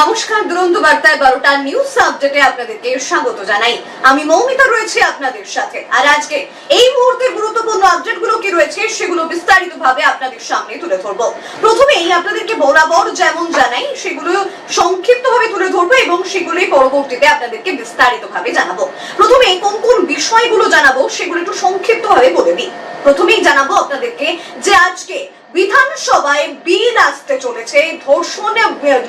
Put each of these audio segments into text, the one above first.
নমস্কার, দুরন্ত বার্তায় বারোটা নিউজ আপডেটে আপনাদেরকে স্বাগত জানাই। আমি মৌমিতা রয়েছে আপনাদের সাথে। আর আজকে এই মুহূর্তের গুরুত্বপূর্ণ আপডেটগুলো কি রয়েছে, সেগুলো বিস্তারিত ভাবে আপনাদের সামনে তুলে ধরবো। প্রথমেই আপনাদেরকে বরাবর যেমন জানাই, সেগুলো সংক্ষিপ্ত ভাবে তুলে ধরবো এবং সেগুলোই পরবর্তীতে আপনাদেরকে বিস্তারিত ভাবে জানাব। প্রথমে কোন কোন বিষয়গুলো জানাব, সেগুলো একটু সংক্ষিপ্ত ভাবে বলে দিই। প্রথমেই জানাব আপনাদেরকে যে আজকে বিধানসভায় বিল আসতে চলেছে। ধর্ষণ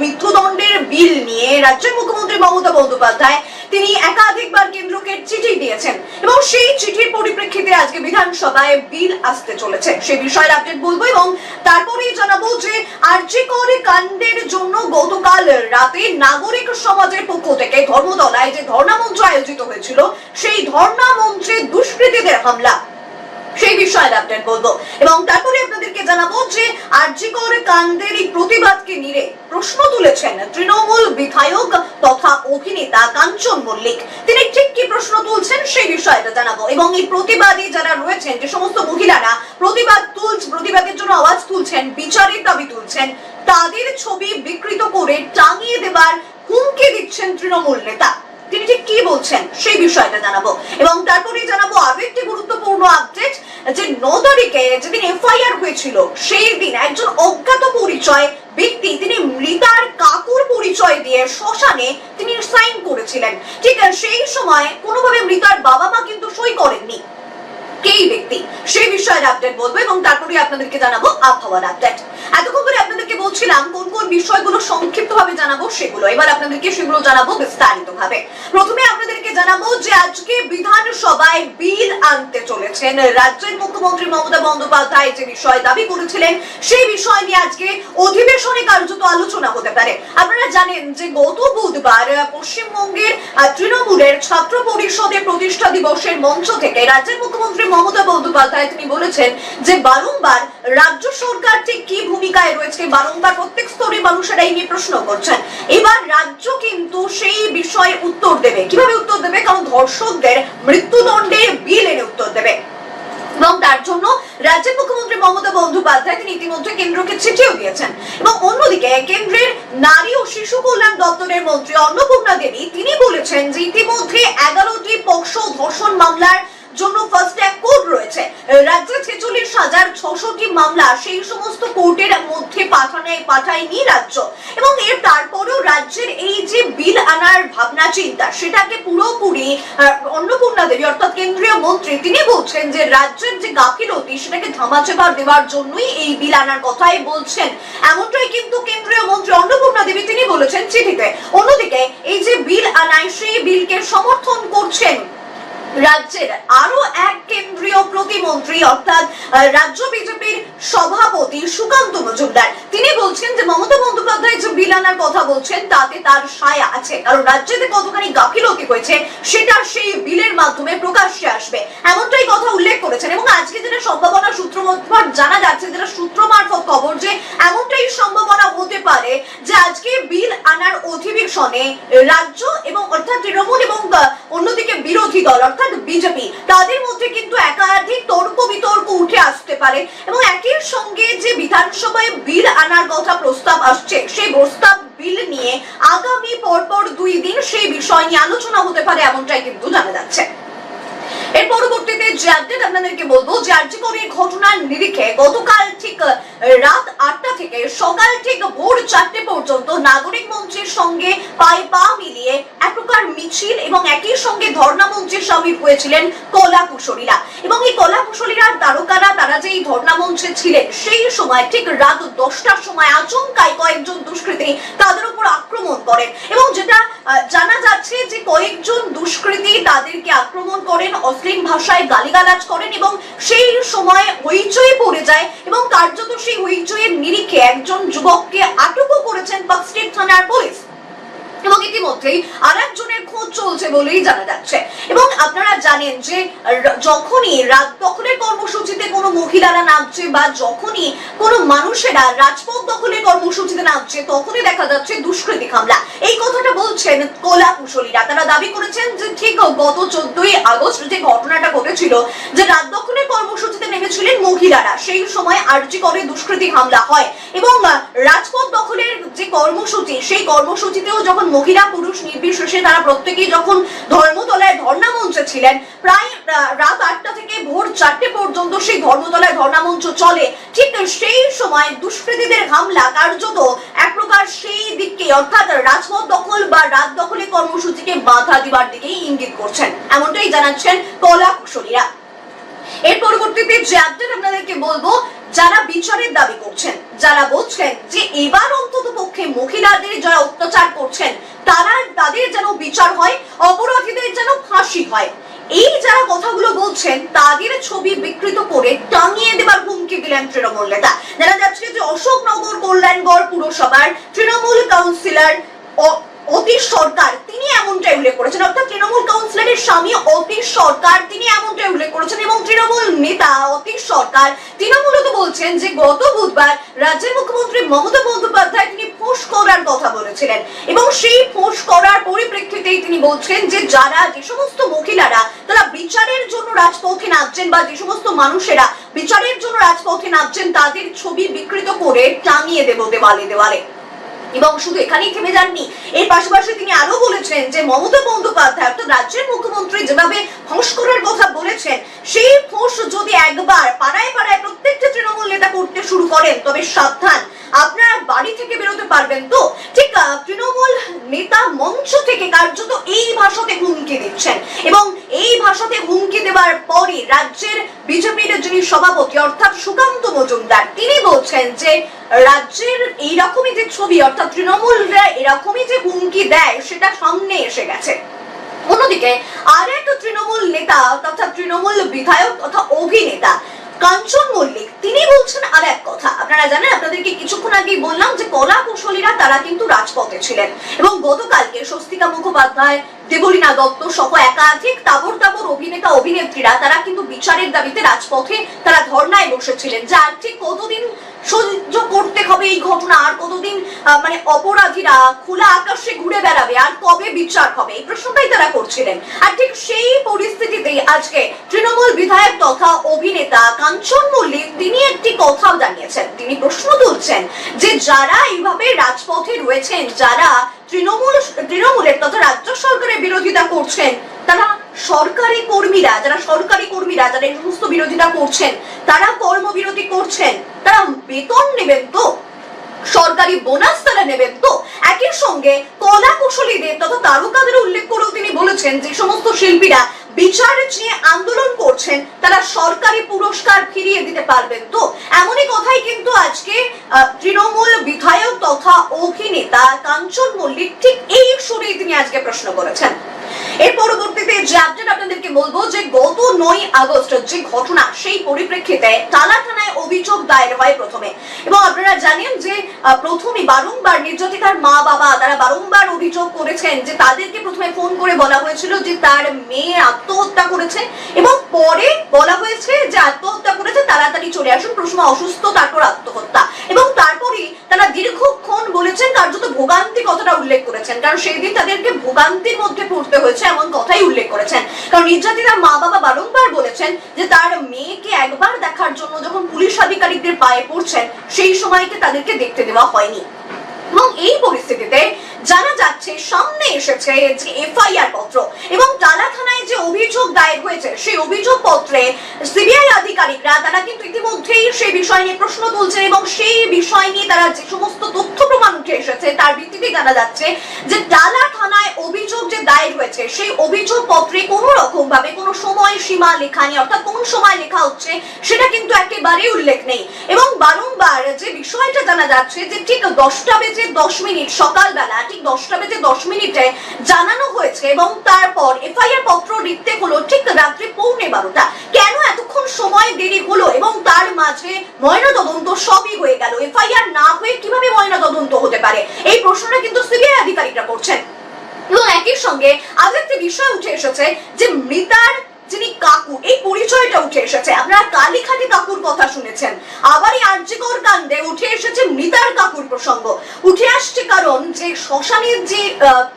মৃত্যুদণ্ডের বিল নিয়ে রাজ্যের মুখ্যমন্ত্রী মমতা বন্দ্যোপাধ্যায় তিনি একাধিকবার কেন্দ্রকে চিঠি দিয়েছেন এবং সেই চিঠির পরিপ্রেক্ষিতে আজকে বিধানসভায় বিল আসতে চলেছে। সেই বিষয়ের আপডেট বলব এবং তারপরেই জানাব যে আর্যিকর কাণ্ডের জন্য গতকাল রাতে নাগরিক সমাজের পক্ষ থেকে ধর্মতলায় যে ধর্ণা মঞ্চ আয়োজিত হয়েছিল, সেই ধর্ণা মঞ্চে দুষ্কৃতীদের হামলা। সেই বিষয়ে আপডেট বলব। এবং তারপরে আপনাদেরকে জানাব যে এই প্রতিবাদকে নিয়ে প্রশ্ন তুলেছেন তৃণমূল বিধায়ক তথা অভিনেতা কাঞ্চন মল্লিক। তিনি ঠিক কি প্রশ্ন তুলছেন সেই বিষয়টা জানাব। এবং এই প্রতিবাদী যারা রয়েছেন, যে সমস্ত মহিলারা প্রতিবাদ প্রতিবাদের জন্য আওয়াজ তুলছেন, বিচারের দাবি তুলছেন, তাদের ছবি বিকৃত করে টাঙিয়ে দেবার হুমকি দিচ্ছেন তৃণমূল নেতা। তিনি ঠিক কি বলছেন সেই বিষয়টা জানাব। এবং তারপরে জানাব আরও একটি গুরুত্বপূর্ণ আপডেট যে ন যেদিন এফআইআর হয়েছিল, সেই দিন একজন অজ্ঞাত পরিচয় ব্যক্তি, তিনি মৃতার কাকুর পরিচয় দিয়ে শ্মশানে তিনি সাইন করেছিলেন। ঠিক সেই সময় কোনোভাবে মৃতার বাবা মা কিন্তু সই করেননি। কেই ব্যক্তি সেই বিষয়ের আপডেট বলব এবং তারপরে আপনাদেরকে জানাব আবহাওয়ার আপডেট এতক্ষণ আপনাদেরকে বলছিলাম কোন কোন বিষয়গুলো সংক্ষিপ্ত ভাবে জানাব সেগুলো। এবার আপনাদেরকে সেগুলো জানাব বিস্তারিত ভাবে প্রথমে আপনাদেরকে জানাব যে আজকে বিধানসভায় বিল আনতে চলেছেন রাজ্যের মুখ্যমন্ত্রী মমতা বন্দ্যোপাধ্যায় যে বিষয় দাবি করেছিলেন, সেই বিষয় নিয়ে আজকে অধিবেশনে কার্যত আলোচনা হতে পারে। আপনারা জানেন যে গত বুধবার পশ্চিমবঙ্গের তৃণমূলের ছাত্র পরিষদের প্রতিষ্ঠা দিবসের মঞ্চ থেকে রাজ্যের মুখ্যমন্ত্রী মমতা বন্দ্যোপাধ্যায় তিনি বলেছেন যে বারংবার রাজ্য সরকার ঠিক কি ভূমিকায় রয়েছে বারংবার প্রত্যেক স্তরে মানুষেরা এই নিয়ে প্রশ্ন করছেন। এবার রাজ্য কিন্তু সেই বিষয়ে উত্তর দেবে। কীভাবে উত্তর দেবে? কারণ ধর্ষকদের মৃত্যুদণ্ডের বিল এনে উত্তর দেবে। এবং তার জন্য মুখ্যমন্ত্রী মমতা বন্দ্যোপাধ্যায় তিনি ইতিমধ্যে কেন্দ্রকে চিঠিও দিয়েছেন। এবং অন্যদিকে কেন্দ্রের নারী ও শিশু কল্যাণ দপ্তরের মন্ত্রী অন্নপূর্ণা দেবী, তিনি বলেছেন যে ইতিমধ্যে এগারোটি পক্সো ধর্ষণ মামলার জন্য ফার্স্ট ট্র্যাক কোর্ট রয়েছে। রাজ্যে ছেচল্লিশ হাজার ছশোটি মামলা সেই সমস্ত কোর্টের মধ্যে পাঠানে পাঠায়নি রাজ্য। এবং এর তারপরেও রাজ্যের এই যে বিল আনার ভাবনা, চিন্তা, সেটাকে পুরোপুরি অন্নপূর্ণা দেবী, অর্থাৎ কেন্দ্রীয় মন্ত্রী, তিনি বলছেন যে রাজ্যের যে গাফিলতি, সেটাকে ধামাচাপা দেওয়ার জন্যই এই বিল আনার কথাই বলছেন। এমনটাই কিন্তু কেন্দ্রীয় মন্ত্রী অন্নপূর্ণা দেবী, তিনি বলেছেন চিঠিতে। অন্যদিকে, এই যে বিল আনায়, সেই বিলকে সমর্থন করছেন রাজ্যের আরও এক কেন্দ্রীয় প্রতিমন্ত্রী, অর্থাৎ রাজ্য বিজেপির সভাপতি সুকান্ত মজুমদার। তিনি বলছেন যে মমতা বন্দ্যোপাধ্যায় যে বিল আনার কথা বলছেন, তাতে তার সায়া আছে। কারণ রাজ্যেতে কতখানি গাফিলতি হয়েছে, সেটা সেই বিলের মাধ্যমে প্রকাশ্যে আসবে। এমনটাই কথা উল্লেখ করেছেন এবং আজকে যেটা সম্ভাবনা সূত্র মারফত জানা যাচ্ছে, যেটা সূত্র মারফত খবর যে এমনটাই সম্ভাবনা হতে পারে যে আজকে বিল আনার অধিবেশনে রাজ্য এবং অর্থাৎ তৃণমূল এবং অন্যদিকে বিরোধী দল, অর্থাৎ বিজেপি, তাদের মধ্যে কিন্তু একাধিক তর্ক বিতর্ক উঠে আসতে পারে এবং একই সঙ্গে যে বিধানসভায় বিল আনার কথা প্রস্তাব আসছে, সেই প্রস্তাব বিল নিয়ে আগামী পরপর দুই দিন সেই বিষয় নিয়ে আলোচনা হতে পারে এমনটাই কিন্তু জানা যাচ্ছে। এর পরবর্তীতে যে আপডেট আপনাদেরকে বলব, যে আর্যকরের ঘটনার নিরিখে গতকাল ঠিক রাত আটটা থেকে সকাল ঠিক ভোর চারটে পর্যন্ত নাগরিক মঞ্চের সঙ্গে পায়ে পা মিলিয়ে এক প্রকার মিছিল এবং একই সঙ্গে ধর্ণা মঞ্চে সামিল হয়েছিলেন কলা কুশলীরা এবং এই কলা কুশলীরা তারকারা তারা যে এই ধর্ণা মঞ্চে ছিলেন, সেই সময়, ঠিক রাত দশটার সময় আচমকায় কয়েকজন দুষ্কৃতী তাদের উপর আক্রমণ করেন। এবং যেটা জানা যাচ্ছে যে কয়েকজন দুষ্কৃতী তাদেরকে আক্রমণ করেন, অশ্লীল ভাষায় গালিগালাজ করেন এবং সেই সময় হইচই পড়ে যায় এবং কার্যত সেই হইচইয়ের নিরিখে একজন যুবককে আটকও করেছেন পার্ক স্ট্রিট থানার পুলিশ। এবং ইতিমধ্যেই আর একজনের খোঁজ চলছে বলেই জানা যাচ্ছে। এবং আপনারা জানেন যে যখনই রাত দখলের কর্মসূচিতে কোনো মহিলারা নামছে বা যখনই কোনো মানুষেরা রাজপথ দখলের কর্মসূচিতে নামছে, তখনই দেখা যাচ্ছে দুষ্কৃতী হামলা। এই কথাটা বলছেন কোলা কুশলীরা। তারা দাবি করেছেন যে ঠিক গত চোদ্দই আগস্ট যে ঘটনাটা ঘটেছিল, যে রাত দখলের কর্মসূচিতে নেমেছিলেন মহিলারা, সেই সময় আর্জি করে দুষ্কৃতী হামলা হয়। এবং রাজপথ দখলের যে কর্মসূচি, সেই কর্মসূচিতেও যখন মহিলা পুরুষ নির্বিশেষে তারা প্রত্যেকেই যখন ধর্মতলায় ধর্ণা মঞ্চে ছিলেন, প্রায় রাত আটটা থেকে ভোর চারটে পর্যন্ত সেই ধর্মতলায় ধর্ণা মঞ্চ চলে। ঠিক সেই সময় দুষ্কৃতীদের হামলা কার্যত এক প্রকার সেই দিককে অর্থাৎ রাজপথ দখল বা রাত দখলের কর্মসূচিকে বাধা দিবার দিকেই ইঙ্গিত করছেন। এমনটাই জানাচ্ছেন কলা কুশলীরা। এর পরবর্তীতে যে আপডেট আপনাদেরকে বলব, যারা বিচারের দাবি করছেন যারা বলছেন যে এবার অন্তত পক্ষে মহিলাদের যারা অত্যাচার করছেন, তারা তাদের যেন বিচার হয়, অপরাধীদের যেন ফাঁসি হয়। এই যারা কথাগুলো বলছেন, তাদের ছবি বিকৃত করে টাঙিয়ে দেবার হুমকি দিলেন তৃণমূল নেতা। জানা যাচ্ছে যে অশোকনগর, কল্যাণগড় পুরসভার তৃণমূল কাউন্সিলর অতীশ সরকার, তিনি এমনটাই উল্লেখ করেছেন। অর্থাৎ তৃণমূল কাউন্সিলরের স্বামী অতীশ সরকার, তিনি এমনটাই উল্লেখ করেছেন এবং তৃণমূল নেতা অতীশ সরকার, তিনি মূলত বলছেন যে গত বুধবার রাজ্যের মুখ্যমন্ত্রী মমতা বন্দ্যোপাধ্যায় তিনি ফোঁস করার কথা বলেছিলেন এবং সেই ফোঁস করার পরিপ্রেক্ষিতেই তিনি বলছেন যে যারা যে সমস্ত মহিলারা, তারা বিচারের জন্য রাজপথে নামছেন বা যে সমস্ত মানুষেরা বিচারের জন্য রাজপথে নামছেন, তাদের ছবি বিকৃত করে টাঙিয়ে দেব দেওয়ালে দেওয়ালে। এবং শুধু এখানেই থেমে যাননি। এর পাশাপাশি তিনি আরও বলেছেন যে মমতা বন্দ্যোপাধ্যায় অর্থাৎ রাজ্যের মুখ্যমন্ত্রী যেভাবে ফোঁস করার কথা বলেছেন, সেই ফোঁস যদি একবার পাড়ায় পাড়ায় প্রত্যেকটা তৃণমূল নেতা করতে শুরু করেন, তবে সাবধান। আপনারা বাড়ি থেকে বেরোতে পারবেন তো? ঠিক তৃণমূল নেতা মঞ্চ থেকে কার্যত এই ভাষাতে হুমকি দিচ্ছেন এবং এই ভাষাতে হুমকি দেওয়ার পরই রাজ্যের বিজেপির যিনি সভাপতি অর্থাৎ সুকান্ত মজুমদার, তিনি বলছেন যে রাজ্যের এইরকমই যে ছবি, অর্থাৎ তৃণমূলরা এরকমই যে হুমকি দেয়, সেটা সামনে এসে গেছে। অন্যদিকে আর এক তৃণমূল নেতা, তথা তৃণমূল বিধায়ক, তথা অভিনেতা, কাঞ্চন মল্লিক, তিনি বলছেন আর এক কথা। আপনারা জানেন, আপনাদেরকে কিছুক্ষণ আগেই বললাম যে কলা কুশলীরা তারা কিন্তু রাজপথে ছিলেন। এবং গতকালকে স্বস্তিকা মুখোপাধ্যায়, দেবলীনা দত্ত সহ একাধিক তাবর তাবর অভিনেতা, অভিনেত্রীরা, তারা কিন্তু বিচারের দাবিতে রাজপথে তারা ধর্নায় বসেছিলেন। যা ঠিক কতদিন সহ্য করতে হবে এই ঘটনা? আর কতদিন মানে অপরাধীরা খোলা আকাশে ঘুরে বেড়াবে? আর কবে বিচার হবে? এই প্রশ্নটাই তারা করছিলেন। আর ঠিক সেই পরিস্থিতিতেই আজকে তৃণমূল বিধায়ক তথা অভিনেতা কাঞ্চন মল্লিক, তিনি একটি কথাও জানিয়েছেন। তিনি প্রশ্ন তুলছেন যে যারা এইভাবে রাজপথে রয়েছেন, যারা তৃণমূল, তৃণমূলের তথা রাজ্য সরকারের বিরোধিতা করছেন, তারা সরকারি কর্মীরা, যারা সরকারি কর্মীরা যারা এই সমস্ত বিরোধিতা করছেন, তারা কর্মবিরতি করছেন, তারা বেতন নেবেন তো? সরকারি বোনাস তারা নেবেন তো? একই সঙ্গে কলা কুশলীদের তথা তারকাদের উল্লেখ করেও তিনি বলেছেন, যে সমস্ত শিল্পীরা বিচার চেয়ে আন্দোলন করছেন, তারা সরকারি পুরস্কার ফিরিয়ে দিতে পারবেন তো? এমনই কথাই কিন্তু আজকে তৃণমূল বিধায়ক তথা অভিনেতা কাঞ্চন মল্লিক ঠিক এই সুরেই তিনি আজকে প্রশ্ন করেছেন। এর পরবর্তীতে যে আপডেট আপনাদেরকে বলব যে গত নয় আগস্ট যে ঘটনা, সেই পরিপ্রেক্ষিতে টালা থানায় অভিযোগ দায়ের হয় প্রথমে। এবং আপনারা জানেন যে প্রথমে বারংবার নির্যাতিতার মা বাবা তারা বারংবার অভিযোগ করেছেন যে তাদেরকে প্রথমে ফোন করে বলা হয়েছিল যে তার মেয়ে আত্মহত্যা করেছে এবং পরে বলা হয়েছে যে আত্মহত্যা করেছে, তাড়াতাড়ি চলে আসুন প্রশ্ন অসুস্থ, তারপর আত্মহত্যা। এবং তারপরই তারা দীর্ঘক্ষণ বলেছেন, কার্যত ভোগান্তি কথাটা উল্লেখ করেছেন। কারণ সেই দিন তাদেরকে ভোগান্তির মধ্যে পড়তে হয়েছে। এমন কথাই উল্লেখ করেছেন। কারণ নির্যাতিতার মা বাবা বারংবার বলেছেন যে তার মেয়েকে একবার দেখার জন্য যখন পুলিশ আধিকারিকদের পায়ে পড়ছেন, সেই সময়কে তাদেরকে দেখতে দেওয়া হয়নি। এবং এই পরিস্থিতিতে জানা যাচ্ছে, সামনে এসেছে যে এফআইআর পত্র এবং টালা থানায় যে অভিযোগ দায়ের হয়েছে, সেই অভিযোগ পত্রে সিবিআই আধিকারিকরা তারা কিন্তু ইতিমধ্যেই সেই বিষয় নিয়ে প্রশ্ন তুলছেন এবং সেই বিষয় নিয়ে তারা যে সমস্ত তথ্য প্রমাণ উঠে এসেছে, তার ভিত্তিতে জানা যাচ্ছে যে টালা থানায় অভিযোগ যে দায়ের হয়েছে। সেই অভিযোগ পত্রে কোনো রকম ভাবে কোনো সময় সীমা লেখা নেই, অর্থাৎ কোন সময় লেখা হচ্ছে সেটা কিন্তু একেবারেই উল্লেখ নেই। এবং বারংবার যে বিষয়টা জানা যাচ্ছে যে ঠিক দশটা বেজে দশ মিনিট সকালবেলা, ঠিক দশটা বেজে দশ মিনিটে জানানো হয়েছে এবং তারপর এফআইআর পত্র লিখতে হলো ঠিক রাত্রি পৌনে বারোটা। কেন এতক্ষণ সময় দেরি হলো এবং তার মাঝে ময়না তদন্ত সবই হয়ে গেল? এফআইআর না হয়ে কীভাবে ময়না তদন্ত হতে পারে? এই প্রশ্নটা কিন্তু সিবিআই আধিকারিকরা করছেন। সঙ্গে আজ একটি বিষয় উঠে এসেছে যে মৃতার যিনি কাকু, এই পরিচয়টা উঠে এসেছে। আপনারা কালীখাটি কাকুর কথা শুনেছেন। আবার এই আর্যিকর কাণ্ডে উঠে এসেছে মৃতার কাকুর প্রসঙ্গ। উঠে আসছে কারণ যে শ্মশানের যে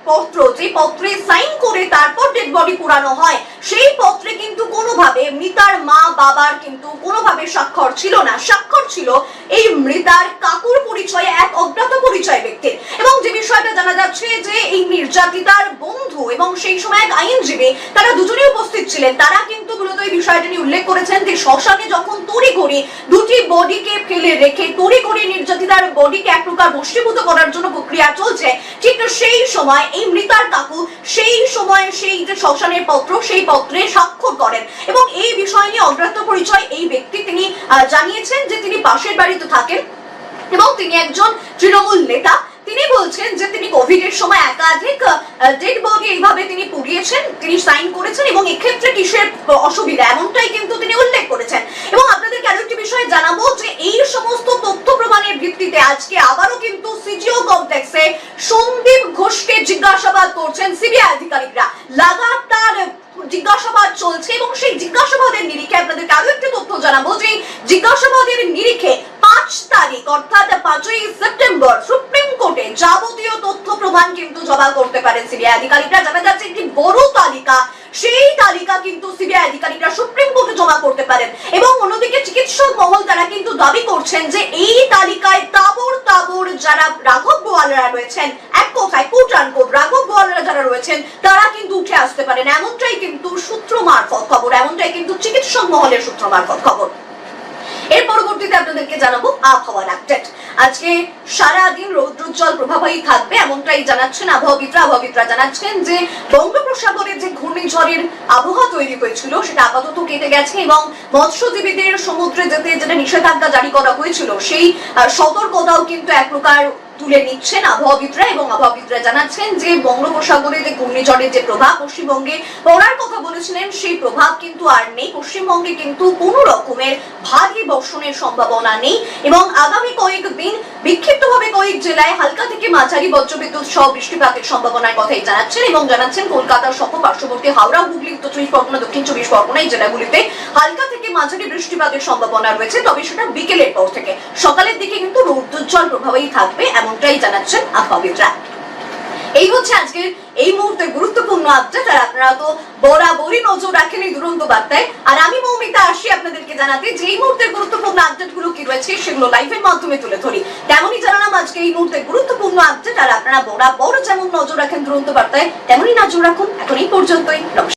পত্র, যে পত্রে সাইন করে তারপর ডেড বডি পুরানো হয়, সেই পত্রে কিন্তু কোনোভাবে মৃতার মা বাবার কিন্তু কোনোভাবে স্বাক্ষর ছিল না। স্বাক্ষর ছিল এই মৃতার কাকুর পরিচয়ে, এক অজ্ঞাত পরিচয় ব্যক্তির। এবং যে বিষয়টা জানা যাচ্ছে যে এই নির্যাতিতার বন্ধু এবং সেই সময় এক আইনজীবী, তারা দুজনেই উপস্থিত ছিলেন। তারা কিন্তু মূলত এই বিষয়টা নিয়ে উল্লেখ করেছেন যে শ্মশানে যখন তড়ি ঘড়ি দুটি বডিকে ফেলে রেখে তড়ি ঘড়ি নির্যাতিতার বডিকে এক প্রকার বশীভূত করার জন্য প্রক্রিয়া চলছে, ঠিক সেই সময় এই মৃতার কাকু সেই সময় সেই যে শ্মশানের পত্র, সেই পত্রে স্বাক্ষর করেন। এবং এই বিষয় নিয়ে অজ্ঞাত পরিচয় এই ব্যক্তি তিনি জানিয়েছেন যে তিনি পাশের বাড়িতে থাকেন এবং তিনি একজন তৃণমূল নেতা। তিনি বলছেন যে তিনি কোভিড এর সময় একাধিক ডেড বডি এইভাবে তিনি পুড়িয়েছেন, তিনি সাইন করেছেন এবং এক্ষেত্রে কিসের অসুবিধা? এমনটাই কিন্তু তিনি উল্লেখ করেছেন এবং আপনাদেরকে আরও একটি বিষয় জানাব যে এই সমস্ত তথ্য প্রমাণের ভিত্তিতে আজকে আবারও কিন্তু সিজিও কমপ্লেক্সে সন্দীপ ঘোষকে জিজ্ঞাসাবাদ করছেন সিবিআই আধিকারিকরা লাগাতার জিজ্ঞাসাবাদ চলছে এবং সেই জিজ্ঞাসাবাদের নিরিখে আপনাদেরকে আরও একটি তথ্য জানাব যে এই জিজ্ঞাসাবাদের নিরিখে পাঁচ তারিখ অর্থাৎ পাঁচই সেপ্টেম্বর সুপ্রিম কোর্টে যাবতীয় প্রমাণ কিন্তু জমা করতে পারেন সিবিআই আধিকারিকরা। জানা যাচ্ছে একটি বড় তালিকা, সেই তালিকা কিন্তু সিবিআই আধিকারিকরা সুপ্রিম কোর্টে জমা করতে পারেন। এবং অন্যদিকে চিকিৎসক মহল তারা কিন্তু দাবি করছেন যে এই তালিকায় তাবর তাবর যারা রাঘব গোয়ালরা রয়েছেন, এক কথায় কোট আনকোট রাঘব গোয়ালরা যারা রয়েছেন, তারা কিন্তু উঠে আসতে পারেন। এমনটাই কিন্তু সূত্র মারফত খবর, এমনটাই কিন্তু চিকিৎসক মহলের সূত্র মারফত খবর। আপনাদেরকে জানাব আবহাওয়ার আপডেট আজকে সারা দিন রৌদ্রোজ্জ্বল প্রভাবই থাকবে, এমনটাই জানাচ্ছেন আবহাওয়াবিদরা। আবহাওয়াবিদরা জানাচ্ছেন যে বঙ্গোপসাগরে যে ঘূর্ণিঝড়ের আবহাওয়া তৈরি হয়েছিল, সেটা আপাতত কেটে গেছে এবং মৎস্যজীবীদের সমুদ্রে যেতে যেটা নিষেধাজ্ঞা জারি করা হয়েছিল। সেই সতর্কতাও কিন্তু এক প্রকার তুলে নিচ্ছেন আবহাওয়াবিদরা এবং আবহাওয়াবিদরা জানাচ্ছেন যে বঙ্গোপসাগরে যে ঘূর্ণিঝড়ের যে প্রভাব, পশ্চিমবঙ্গে পড়ার কথা বলেছিলেন, সেই প্রভাব কিন্তু আর নেই। পশ্চিমবঙ্গে কিন্তু কোনো রকমের ভারী বর্ষণের সম্ভাবনা নেই এবং আগামী কয়েকদিন বিক্ষিপ্তভাবে কয়েক জেলায় হালকা থেকে মাঝারি বজ্রবিদ্যুৎ সহ বৃষ্টিপাতের সম্ভাবনার কথাই জানাচ্ছেন এবং জানাচ্ছেন কলকাতা সহ পার্শ্ববর্তী হাওড়া, হুগলি, উত্তর চব্বিশ পরগনা, দক্ষিণ চব্বিশ পরগনা এই জেলাগুলিতে হালকা থেকে মাঝারি বৃষ্টিপাতের সম্ভাবনা রয়েছে। তবে সেটা বিকেলের পর থেকে। সকালের দিকে কিন্তু রৌদ্রোজ্জ্বল প্রভাবেই থাকবে এমনটাই জানাচ্ছেন আবহাওয়াবিদরা। এই হচ্ছে আজকের এই মুহূর্তের গুরুত্বপূর্ণ আপডেট আর আপনারা তো বরাবরই নজর রাখেন এই দুরন্ত বার্তায়। আর আমি মৌমিতা আসি আপনাদেরকে জানাতে, যে এই মুহূর্তের গুরুত্বপূর্ণ আপডেটগুলো কি রয়েছে সেগুলো লাইভের মাধ্যমে তুলে ধরি। তেমনই জানালাম আজকে এই মুহূর্তে গুরুত্বপূর্ণ আপডেট আর আপনারা বরাবর যেমন নজর রাখেন দুরন্ত বার্তায়, তেমনই নজর রাখুন এখন এই পর্যন্তই। নমস্কার।